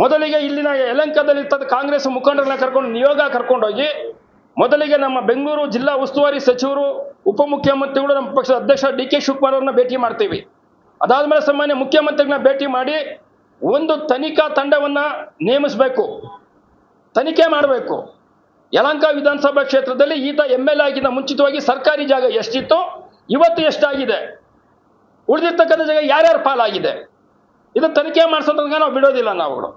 ಮೊದಲಿಗೆ ಇಲ್ಲಿನ ಯಲಂಕದಲ್ಲಿ ಇರ್ತದ ಕಾಂಗ್ರೆಸ್ ಮುಖಂಡರನ್ನ ಕರ್ಕೊಂಡು ನಿಯೋಗ ಕರ್ಕೊಂಡೋಗಿ, ಮೊದಲಿಗೆ ನಮ್ಮ ಬೆಂಗಳೂರು ಜಿಲ್ಲಾ ಉಸ್ತುವಾರಿ ಸಚಿವರು, ಉಪಮುಖ್ಯಮಂತ್ರಿಗಳು, ನಮ್ಮ ಪಕ್ಷದ ಅಧ್ಯಕ್ಷ ಡಿ ಕೆ ಶಿವಕುಮಾರ್ ಅವ್ರನ್ನ ಭೇಟಿ ಮಾಡ್ತೀವಿ. ಅದಾದ್ಮೇಲೆ ಸಾಮಾನ್ಯ ಮುಖ್ಯಮಂತ್ರಿಗಳನ್ನ ಭೇಟಿ ಮಾಡಿ ಒಂದು ತನಿಖಾ ತಂಡವನ್ನ ನೇಮಿಸಬೇಕು. ತನಿಖೆ ಮಾಡಬೇಕು. ಯಲಂಕ ವಿಧಾನಸಭಾ ಕ್ಷೇತ್ರದಲ್ಲಿ ಈತ ಎಂ ಎಲ್ ಆಗಿದ್ದ ಮುಂಚಿತವಾಗಿ ಸರ್ಕಾರಿ ಜಾಗ ಎಷ್ಟಿತ್ತು ಇವತ್ತು ಎಷ್ಟಾಗಿದೆ? ಉಳಿದಿರ್ತಕ್ಕಂಥ ಜಾಗ ಯಾರ್ಯಾರು ಪಾಲಾಗಿದೆ? ಇದು ತನಿಖೆ ಮಾಡಿಸೋದ್ರಾಗ ನಾವು ಬಿಡೋದಿಲ್ಲ ನಾವುಗಳು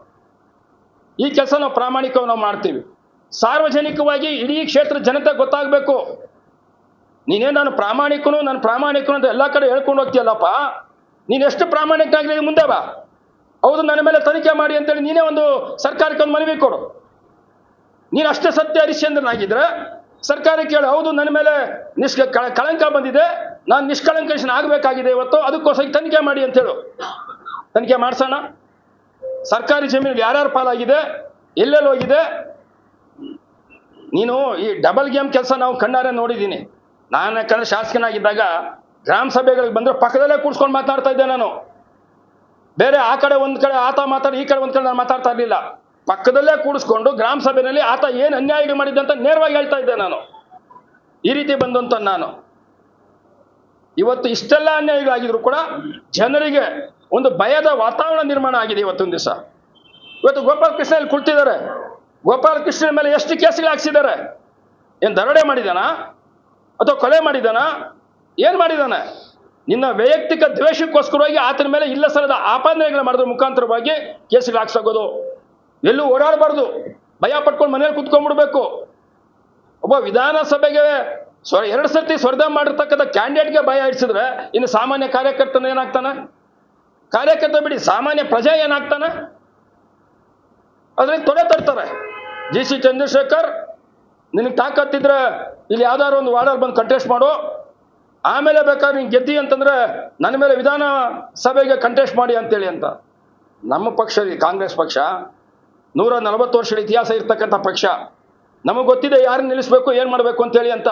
ಈ ಕೆಲಸ ನಾವು ಪ್ರಾಮಾಣಿಕವಾಗಿ ನಾವು ಮಾಡ್ತೀವಿ. ಸಾರ್ವಜನಿಕವಾಗಿ ಇಡೀ ಕ್ಷೇತ್ರ ಜನತೆ ಗೊತ್ತಾಗಬೇಕು. ನೀನೇ ನಾನು ಪ್ರಾಮಾಣಿಕನು ನಾನು ಪ್ರಾಮಾಣಿಕನು ಅಂತ ಎಲ್ಲ ಕಡೆ ಹೇಳ್ಕೊಂಡು ಹೋಗ್ತೀಯಲ್ಲಪ್ಪ? ನೀನು ಎಷ್ಟು ಪ್ರಾಮಾಣಿಕನಾಗಿ ಮುಂದೆ ಬಾ. ಹೌದು, ನನ್ನ ಮೇಲೆ ತನಿಖೆ ಮಾಡಿ ಅಂತೇಳಿ ನೀನೇ ಒಂದು ಸರ್ಕಾರಕ್ಕೆ ಒಂದು ಮನವಿ ಕೊಡು. ನೀನು ಅಷ್ಟೇ ಸತ್ಯ ಹರಿಶ್ಚಂದ್ರನಾಗಿದ್ರೆ ಸರ್ಕಾರಕ್ಕೆ ಹೇಳಿ ಹೌದು, ನನ್ನ ಮೇಲೆ ನಿಷ್ಕ, ಕಳ- ಕಳಂಕ ಬಂದಿದೆ. ನಾನು ನಿಷ್ಕಳಂಕೇಶನ್ ಆಗಬೇಕಾಗಿದೆ ಇವತ್ತು, ಅದಕ್ಕೋಸ್ಕರ ತನಿಖೆ ಮಾಡಿ ಅಂತೇಳು ತನಿಖೆ ಮಾಡಿಸೋಣ? ಸರ್ಕಾರಿ ಜಮೀನು ಯಾರ್ಯಾರ ಪಾಲಾಗಿದೆ, ಎಲ್ಲೆಲ್ಲಿ ಹೋಗಿದೆ? ನೀನು ಈ ಡಬಲ್ ಗೇಮ್ ಕೆಲಸ ನಾವು ಕಣ್ಣಾರೆ ನೋಡಿದ್ದೀನಿ. ನಾನು ಯಾಕಂದ್ರೆ ಶಾಸಕನಾಗಿದ್ದಾಗ ಗ್ರಾಮ ಸಭೆಗಳಿಗೆ ಬಂದ್ರೆ ಪಕ್ಕದಲ್ಲೇ ಕೂಡ್ಸ್ಕೊಂಡು ಮಾತಾಡ್ತಾ ಇದ್ದೆ ನಾನು. ಬೇರೆ ಆ ಕಡೆ ಒಂದ್ ಕಡೆ ಆತ ಮಾತಾಡಿ, ಈ ಕಡೆ ಒಂದ್ ಕಡೆ ನಾನು ಮಾತಾಡ್ತಾ ಇರಲಿಲ್ಲ. ಪಕ್ಕದಲ್ಲೇ ಕೂಡಿಸ್ಕೊಂಡು ಗ್ರಾಮ ಸಭೆಯಲ್ಲಿ ಆತ ಏನು ಅನ್ಯಾಯ ಮಾಡಿದ್ದೆ ಅಂತ ನೇರವಾಗಿ ಹೇಳ್ತಾ ಇದ್ದೆ ನಾನು. ಈ ರೀತಿ ಬಂದಂತ ನಾನು. ಇವತ್ತು ಇಷ್ಟೆಲ್ಲ ಅನ್ಯಾಯಗಳಾಗಿದ್ರು ಕೂಡ ಜನರಿಗೆ ಒಂದು ಭಯದ ವಾತಾವರಣ ನಿರ್ಮಾಣ ಆಗಿದೆ ಇವತ್ತೊಂದು ದಿವಸ. ಇವತ್ತು ಗೋಪಾಲ ಕೃಷ್ಣ ಇಲ್ಲಿ ಕುಳಿತಿದ್ದಾರೆ. ಗೋಪಾಲ ಕೃಷ್ಣನ ಮೇಲೆ ಎಷ್ಟು ಕೇಸ್ಗಳು ಹಾಕ್ಸಿದ್ದಾರೆ? ಏನು ದರೋಡೆ ಮಾಡಿದಾನ ಅಥವಾ ಕೊಲೆ ಮಾಡಿದಾನ ಏನು ಮಾಡಿದಾನೆ ನಿನ್ನ ವೈಯಕ್ತಿಕ ದ್ವೇಷಕ್ಕೋಸ್ಕರವಾಗಿ ಆತನ ಮೇಲೆ ಇಲ್ಲ ಸರದ ಆಪಾದನೆಗಳು ಮಾಡೋದ್ರ ಮುಖಾಂತರವಾಗಿ ಕೇಸ್ಗಳು ಹಾಕ್ಸಾಗೋದು. ಎಲ್ಲೂ ಓಡಾಡಬಾರ್ದು. ಭಯ ಪಟ್ಕೊಂಡು ಮನೇಲಿ ಕುತ್ಕೊಂಡ್ಬಿಡ್ಬೇಕು. ಒಬ್ಬ ವಿಧಾನಸಭೆಗೆ ಸ್ವ ಎರಡು ಸರ್ತಿ ಸ್ಪರ್ಧೆ ಮಾಡಿರ್ತಕ್ಕಂಥ ಕ್ಯಾಂಡಿಡೇಟ್ಗೆ ಭಯ ಇಡಿಸಿದ್ರೆ ಇನ್ನು ಸಾಮಾನ್ಯ ಕಾರ್ಯಕರ್ತನ ಏನಾಗ್ತಾನೆ? ಕಾರ್ಯಕರ್ತ ಬಿಡಿ, ಸಾಮಾನ್ಯ ಪ್ರಜೆ ಏನಾಗ್ತಾನೆ? ಅದ್ರಲ್ಲಿ ತೊಡೆ ತರ್ತಾರೆ. ಜಿ ಸಿ ಚಂದ್ರಶೇಖರ್, ನಿನಗೆ ತಾಕತ್ತಿದ್ರೆ ಇಲ್ಲಿ ಯಾವ್ದಾದ್ರು ಒಂದು ವಾರ್ಡಲ್ಲಿ ಬಂದು ಕಂಟೆಸ್ಟ್ ಮಾಡು. ಆಮೇಲೆ ಬೇಕಾದ್ರೆ ನೀನು ಗೆದ್ದಿ ಅಂತಂದ್ರೆ ನನ್ನ ಮೇಲೆ ವಿಧಾನ ಸಭೆಗೆ ಕಂಟೆಸ್ಟ್ ಮಾಡಿ ಅಂತೇಳಿ ಅಂತ. ನಮ್ಮ ಪಕ್ಷ ಕಾಂಗ್ರೆಸ್ ಪಕ್ಷ. ನೂರ ನಲವತ್ತು ವರ್ಷದ ಇತಿಹಾಸ ಇರ್ತಕ್ಕಂಥ ಪಕ್ಷ. ನಮಗೆ ಗೊತ್ತಿದೆ ಯಾರನ್ನ ನಿಲ್ಲಿಸ್ಬೇಕು, ಏನು ಮಾಡಬೇಕು ಅಂತೇಳಿ ಅಂತ.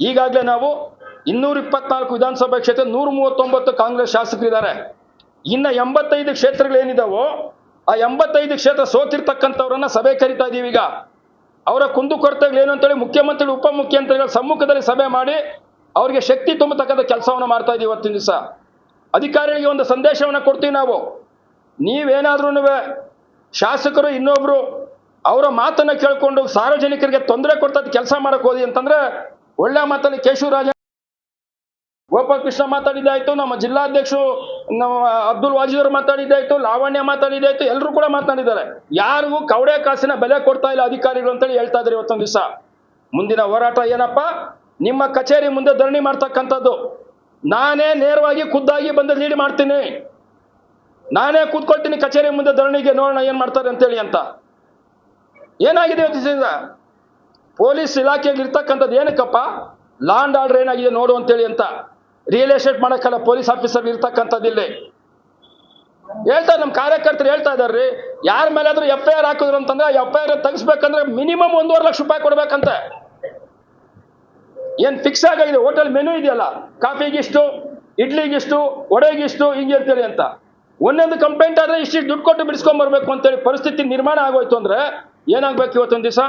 ಈಗಾಗಲೇ ನಾವು ಇನ್ನೂರ ಇಪ್ಪತ್ನಾಲ್ಕು ವಿಧಾನಸಭಾ ಕ್ಷೇತ್ರ ನೂರ ಮೂವತ್ತೊಂಬತ್ತು ಕಾಂಗ್ರೆಸ್ ಶಾಸಕರಿದ್ದಾರೆ. ಇನ್ನು ಎಂಬತ್ತೈದು ಕ್ಷೇತ್ರಗಳೇನಿದಾವೋ ಆ ಎಂಬತ್ತೈದು ಕ್ಷೇತ್ರ ಸೋತಿರ್ತಕ್ಕಂಥವ್ರನ್ನ ಸಭೆ ಕರಿತಾ ಇದೀವಿ ಈಗ. ಅವರ ಕುಂದುಕೊರತೆಗಳು ಏನು ಅಂತೇಳಿ ಮುಖ್ಯಮಂತ್ರಿ, ಉಪಮುಖ್ಯಮಂತ್ರಿಗಳ ಸಮ್ಮುಖದಲ್ಲಿ ಸಭೆ ಮಾಡಿ ಅವರಿಗೆ ಶಕ್ತಿ ತುಂಬತಕ್ಕಂಥ ಕೆಲಸವನ್ನು ಮಾಡ್ತಾ ಇದೀವಿ ಇವತ್ತಿನ ದಿವಸ. ಅಧಿಕಾರಿಗಳಿಗೆ ಒಂದು ಸಂದೇಶವನ್ನು ಕೊಡ್ತೀವಿ ನಾವು. ನೀವೇನಾದ್ರೂ ಶಾಸಕರು ಇನ್ನೊಬ್ರು ಅವರ ಮಾತನ್ನ ಕೇಳಿಕೊಂಡು ಸಾರ್ವಜನಿಕರಿಗೆ ತೊಂದರೆ ಕೊಡ್ತಾ ಕೆಲಸ ಮಾಡಕ್ ಹೋದಿ ಅಂತಂದ್ರೆ, ಒಳ್ಳೆ ಮಾತಲ್ಲಿ ಕೇಶವರಾಜ ಗೋಪಾಲಕೃಷ್ಣ ಮಾತಾಡಿದ್ದಾಯ್ತು ನಮ್ಮ ಜಿಲ್ಲಾಧ್ಯಕ್ಷರು ನಮ್ಮ ಅಬ್ದುಲ್ ವಾಜೀದ್ ಅವರು ಮಾತಾಡಿದ್ದಾಯ್ತು ಲಾವಣ್ಯ ಮಾತಾಡಿದ್ದಾಯ್ತು ಎಲ್ಲರೂ ಕೂಡ ಮಾತಾಡಿದ್ದಾರೆ ಯಾರಿಗೂ ಕವಡೆ ಕಾಸಿನ ಬೆಲೆ ಕೊಡ್ತಾ ಇಲ್ಲ ಅಧಿಕಾರಿಗಳು ಅಂತೇಳಿ ಹೇಳ್ತಾ ಇದ್ದಾರೆ ಇವತ್ತೊಂದು ದಿವಸ. ಮುಂದಿನ ಹೋರಾಟ ಏನಪ್ಪ? ನಿಮ್ಮ ಕಚೇರಿ ಮುಂದೆ ಧರಣಿ ಮಾಡ್ತಕ್ಕಂಥದ್ದು. ನಾನೇ ನೇರವಾಗಿ ಖುದ್ದಾಗಿ ಬಂದು ಲೀಡ್ ಮಾಡ್ತೀನಿ. ನಾನೇ ಕೂತ್ಕೊಳ್ತೀನಿ ಕಚೇರಿ ಮುಂದೆ ಧರಣಿಗೆ, ನೋಡೋಣ ಏನ್ ಮಾಡ್ತಾರೆ ಅಂತೇಳಿ ಅಂತ. ಏನಾಗಿದೆ ಇವತ್ತು ದಿವಸದಿಂದ ಪೊಲೀಸ್ ಇಲಾಖೆಯಲ್ಲಿ ಇರ್ತಕ್ಕಂಥದ್ದು ಏನಕ್ಕಪ್ಪ ಲಾಂಡ್ ಆರ್ಡರ್ ಏನಾಗಿದೆ ನೋಡು ಅಂತೇಳಿ ಅಂತ. ರಿಯಲ್ ಎಸ್ಟೇಟ್ ಮಾಡಕ್ಕಲ್ಲ ಪೊಲೀಸ್ ಆಫೀಸರ್ ಇರ್ತಕ್ಕಂಥದ್ದಿಲ್ಲೇ ಹೇಳ್ತಾ ಹೇಳ್ತಾರೆ ನಮ್ಮ ಕಾರ್ಯಕರ್ತರು ಹೇಳ್ತಾ ಇದಾರ್ರಿ, ಯಾರ ಮೇಲಾದ್ರೂ ಎಫ್ ಐ ಆರ್ ಹಾಕಿದ್ರು ಅಂತಂದ್ರೆ ಎಫ್ ಐ ಆರ್ ತೆಗಿಸ್ಬೇಕಂದ್ರೆ ಮಿನಿಮಮ್ ಒಂದೂವರೆ ಲಕ್ಷ ರೂಪಾಯಿ ಕೊಡ್ಬೇಕಂತೆ. ಏನು ಫಿಕ್ಸ್ ಆಗಿದೆ ಹೋಟೆಲ್ ಮೆನು ಇದೆಯಲ್ಲ ಕಾಫಿಗಿಷ್ಟು ಇಡ್ಲಿಗಿಷ್ಟು ಒಡೆಗಿಷ್ಟು ಹಿಂಗೆ ಇರ್ತೀರಿ ಅಂತ. ಒಂದೊಂದು ಕಂಪ್ಲೇಂಟ್ ಆದ್ರೆ ಇಷ್ಟು ದುಡ್ಡು ಕೊಟ್ಟು ಬಿಡಿಸ್ಕೊಂಡ್ ಬರ್ಬೇಕು ಅಂತೇಳಿ ಪರಿಸ್ಥಿತಿ ನಿರ್ಮಾಣ ಆಗೋಯ್ತು ಅಂದ್ರೆ ಏನಾಗ್ಬೇಕು ಇವತ್ತೊಂದು ದಿವಸ?